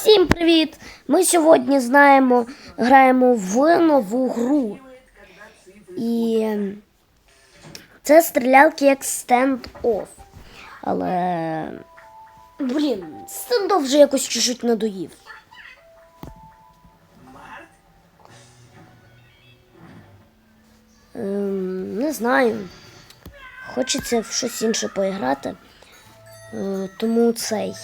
Всім привіт! Ми сьогодні знаємо, граємо в нову гру. І це стрілялки як стенд-офф. Але. Блін, стенд-офф вже якось чуть-чуть надоїв. Ем, не знаю. Хочеться в щось інше поіграти. Е, тому цей.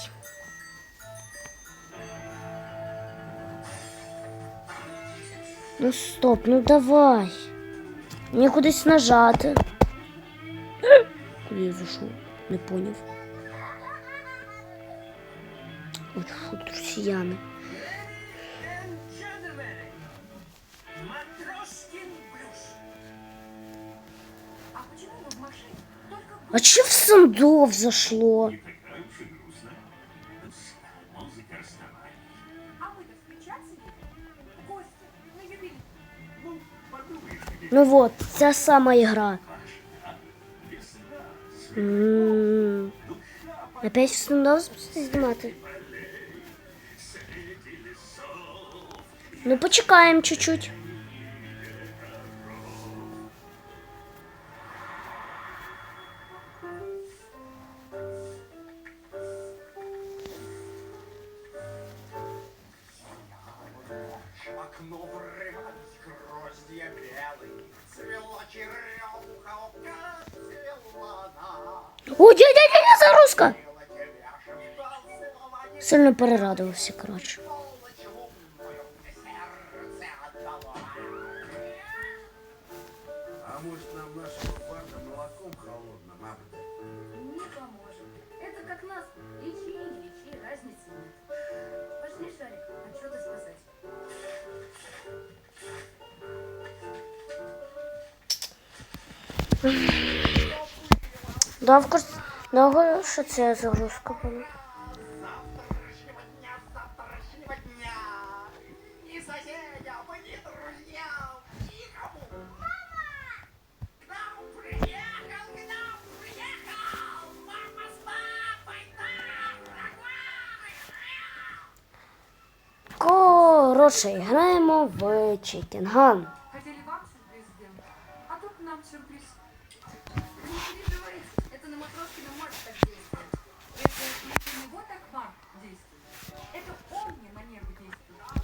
Ну стоп, ну давай. Мені кудись нажати. Куди я зайшов? Не поняв. Ой, фу, росіяни. А вы в Сандов зашло? а Ну вот, ця сама ігра. М, Опять в Сандов знімати? Ну, почекаємо чуть-чуть. Окно врывались гроздья белые, о, дядя, дядя, загрузка! Сильно перерадувався, коротше. Довго, довго що це загрузка була? Завтрашнего дня, завтрашнего дня,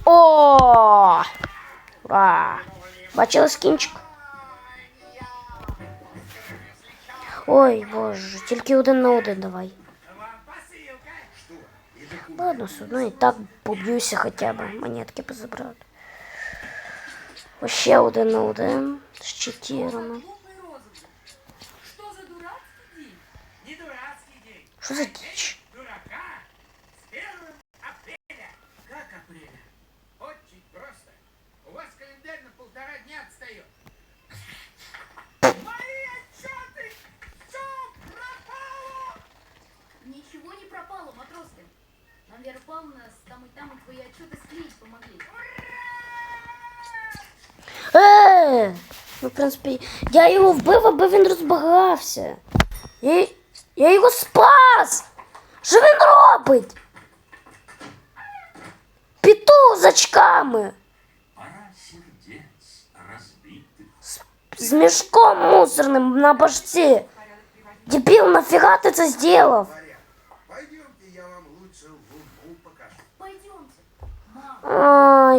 О! Ура! Бачили скінчик? Ой, боже, тільки один на один давай. Вам посылка. Ладно, все одно і так поб'юся хоча б. Монетки позабрати. Ось ще один на один з читірами. Глупый розыгрыш. Что за дурацкий день? Не дурацкий день. Що за діч? Нам Вера Павловна с там и там твои отчеты склеить помогли. Е! Ну, в принципі, я його вбив, аби він розбагався. Я, я його спас! Що він робить? Піту з очками. Пора сердец разбитых. З мішком мусорним на башці. Дебіл, нафіга ти це зробив? Пойдемте, я вам лучше. А,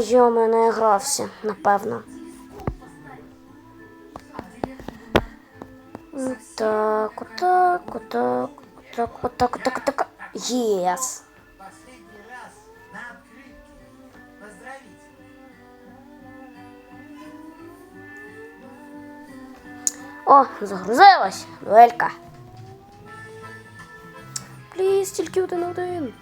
напевно. телескоп поставить. А где Лера Так, отак, отак, отак, отак, отак, отак. Єс. О, загрузилась. Дуелька. Пліз, тільки один один.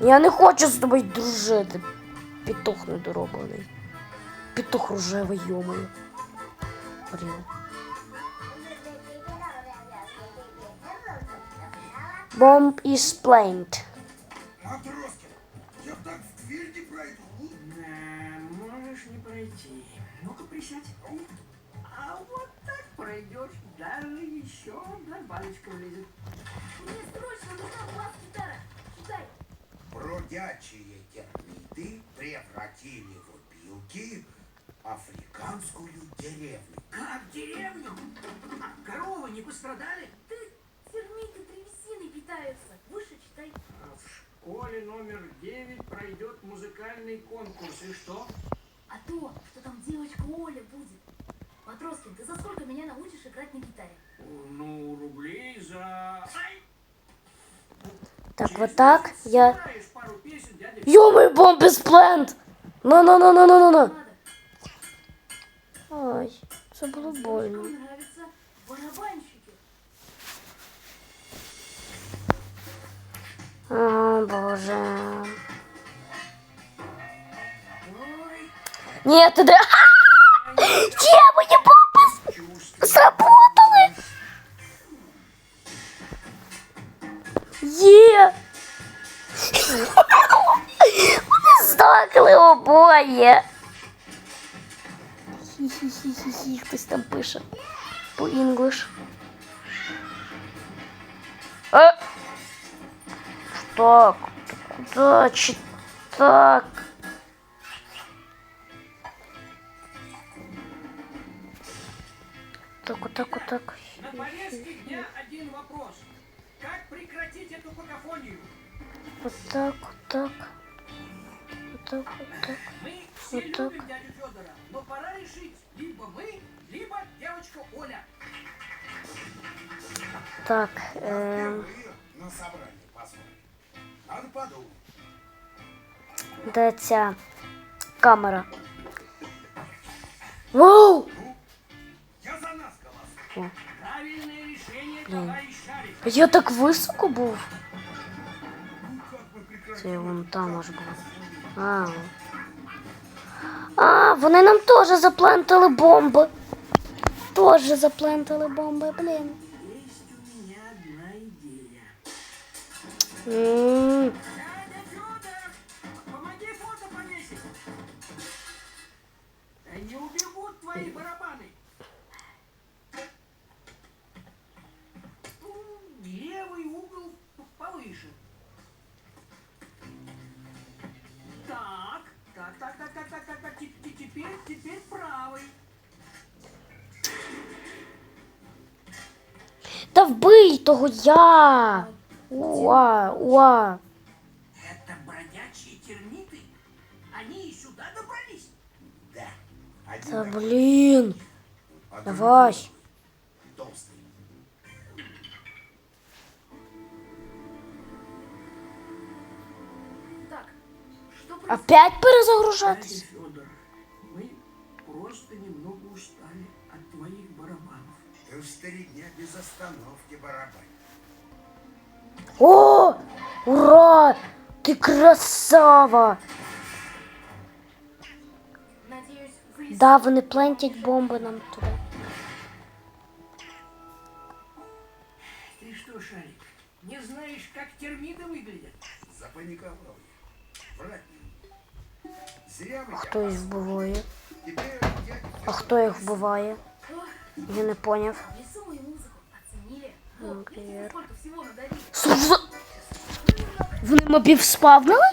Я не хочу з тобою дружити. Петух недороблений. Петух рожевий, йомою. Блін. Bomb is planked. Матроскин, я так в дверь не пройду. можешь не пройти. Ну-ка, присядь. А вот так пройдешь, даже еще одна баночка влезет. Мне срочно нужна бродячие термиты превратили в опилки африканскую деревню. Как деревню? А коровы не пострадали? Ты термиты древесиной питаются. Выше читай. В школе номер 9 пройдет музыкальный конкурс. И что? А то, что там девочка Оля будет. Матроскин, ты за сколько меня научишь играть на гитаре? Ну, рублей за... Так, вот так я... Ёмый бомб из плент! На-на-на-на-на-на-на! Ай, это было больно. О, а, боже. Нет, это я бы не а! бомбы сработала! Е! Yeah. Є! Вони здохли обоє! Хі-хі-хі-хі, хтось там пише. По інглиш. Е! Так, куда чи так? Так, вот так, вот так. на повестке дня один вопрос. Как прекратить эту какофонию? Вот так, вот так. Так, вот так. Мы Вот так. любим дядю Федора, но пора решить, либо мы, либо девочка Оля. Так, эм, на собрании позвали. Надо подумать. де ця камера? Воу! Ну, я за нас голосую. Правильное решение, товарищ Шарик. Я так. Ну, как мы прекратим Це вон там аж какофонию? А. А, вони нам теж заплентали бомби. Теж заплентали бомби, блін. Меня одна. М, вбий того я. Уа, уа. Это бродячие термиты? Они и сюда добрались? Да. Один Та такой, блін. а Давай. другой Толстый. Так, что происходит? Опять Дядя барабанов. Ты уж три дня без остановки барабанишь. О! Ура! Ти красава! Надеюсь, вы... Да, вони плентять бомби нам туди. Ты что, Шарик, не знаешь, как термиты выглядят? Запаниковал я. Врать не буду. Зря мы А тебя хто їх послали. вбиває? Теперь дядя А Федор хто їх вбиває? Я не понял. Например. Ну, Слушай, вони мобів спавнили?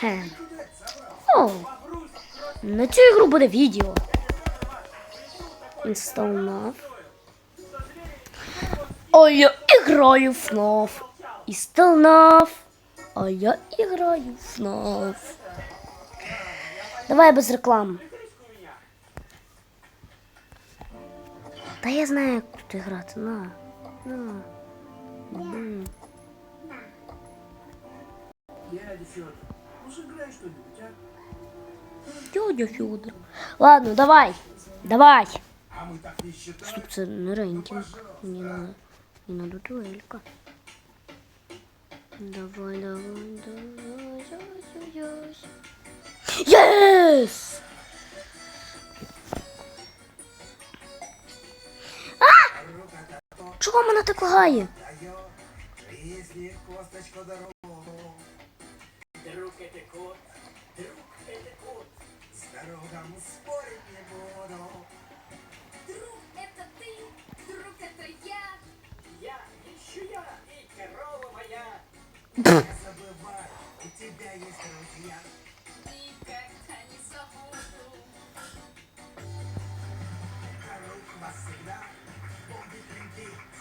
Хе. О. На цю ігру буде відео. Install NAV. А я играю в NAV. Install NAV. А я играю в NAV. Давай без реклами. Та я знаю, як тут грати. На. На. Блін. Дядя Федор, ну сыграй что-нибудь, а? Дядя Федор. Ладно, давай. Давай. А мы так не считаем. Стоп, це не рейнкінг. Мені надо, мені надо дуелька. Давай, давай, давай, яй, Чого мене так лагає? Дает жизни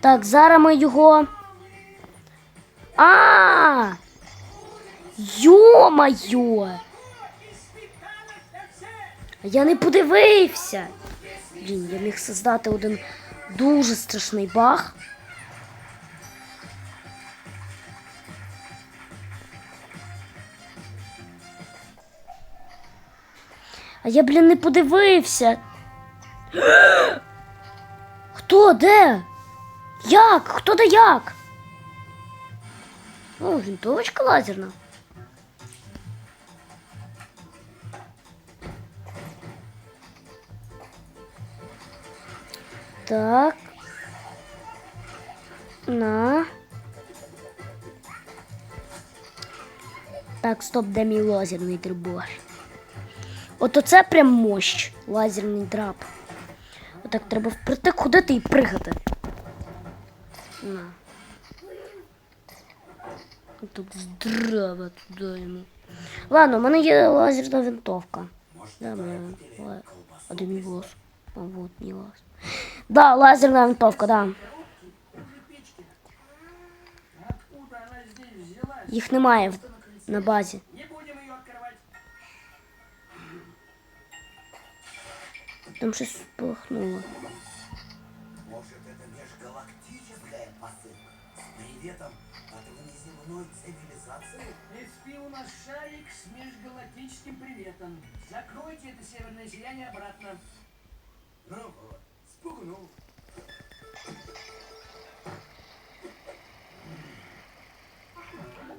Так, зараз ми його. А! Йо-моє! Я не подивився. Блін, я міг создати один дуже страшний баг. А я, блін, не подивився. Хто де? Як? Хто да як? О, винтовочка лазерна. Так. На. Так, стоп, де мій лазерний драбаш? От оце прям мощ. Лазерний драб. Отак треба впритик ходити і пригати. На. Тут здраво туди йому. Ладно, у мене є лазерна винтовка. Да, мене А де мій волос? А вот мій лаз. Да, лазерна винтовка, да. Їх немає на базі. Там щось спалахнуло. С приветом от внеземной цивилизации? SP у нас шарик с межгалактическим приветом. Закройте это северное сияние обратно. Ну вот, спугнул.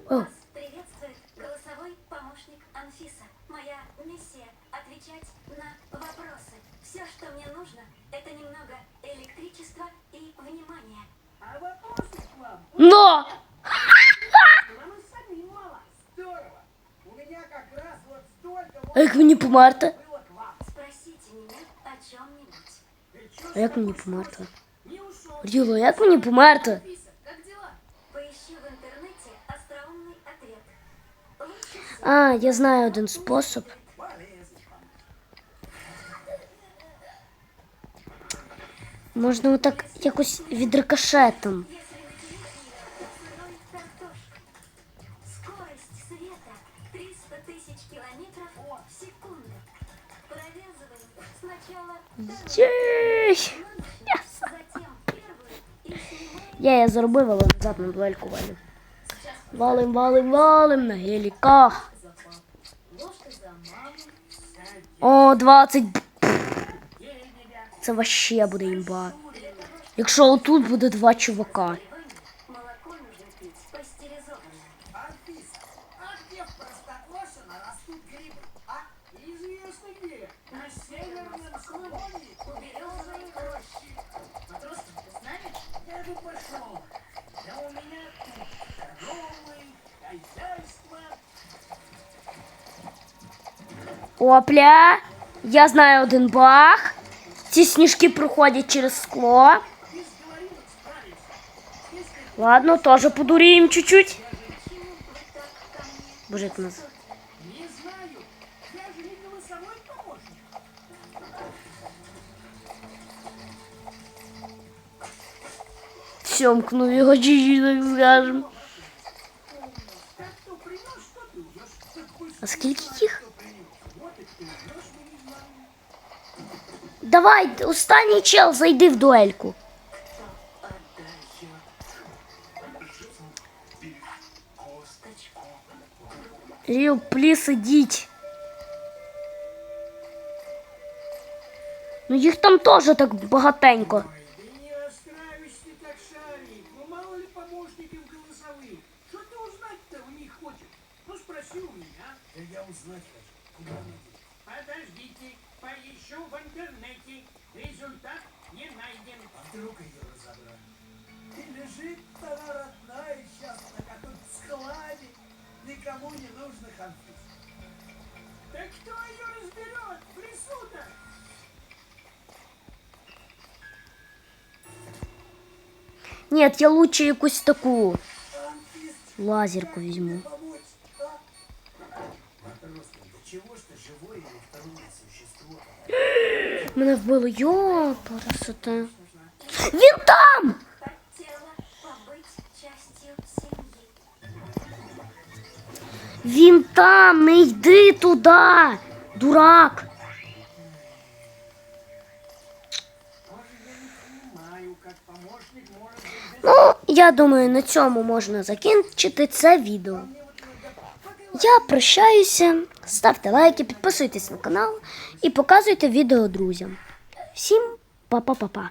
О, Вас приветствует голосовой помощник Анфиса. Моя миссия – отвечать на вопросы. Все, что мне нужно, это немного электричества и внимания. А вам? но! Вам и самим мало. Здорово. У меня как раз вот столько А як мені померти? было к вам. Спросите меня о чем-нибудь. Ты чё А як с мені тобой померти? что? Не ушел. Ріло, як мені померти? Анфиса, как дела? Поищи в интернете остроумный ответ. Лучше всего А, я знаю один спосіб. Полезный. Можна отак якось відрикошетом. Єй! Я я заробив, але назад на дуельку валю. Валим, валим, валим на геліках. О, 20. Це вообще буде імба. Якщо отут буде два чувака. Опля! Я знаю один баг. Ці сніжки проходять через скло. Без говорилок справишься. Если Ладно, теж подуріємо чуть-чуть. Почему вы так ко мне? Боже, як нас. не знаю, я же не голосовой помощник. Сьомкнув його чуть-чуть, так скажем. Так кто принес, что ты уйдешь. Так пусть А скільки їх? Давай, останній чел, зайди в дуельку. Ріл, пліс, ідіть. Ну їх там теж так багатенько. Ні, я лучше якусь таку Анфисочка, лазерку візьму. помочь, а? Матроска, да чего ж ты живое электронное существо? Мене вбило. Йо, красота. Він там! Хотела побыть частью семьи. Він там, не йди туди, дурак. Ну, я думаю, на цьому можна закінчити це відео. Я прощаюся, ставте лайки, підписуйтесь на канал і показуйте відео друзям. Всім па-па-па-па.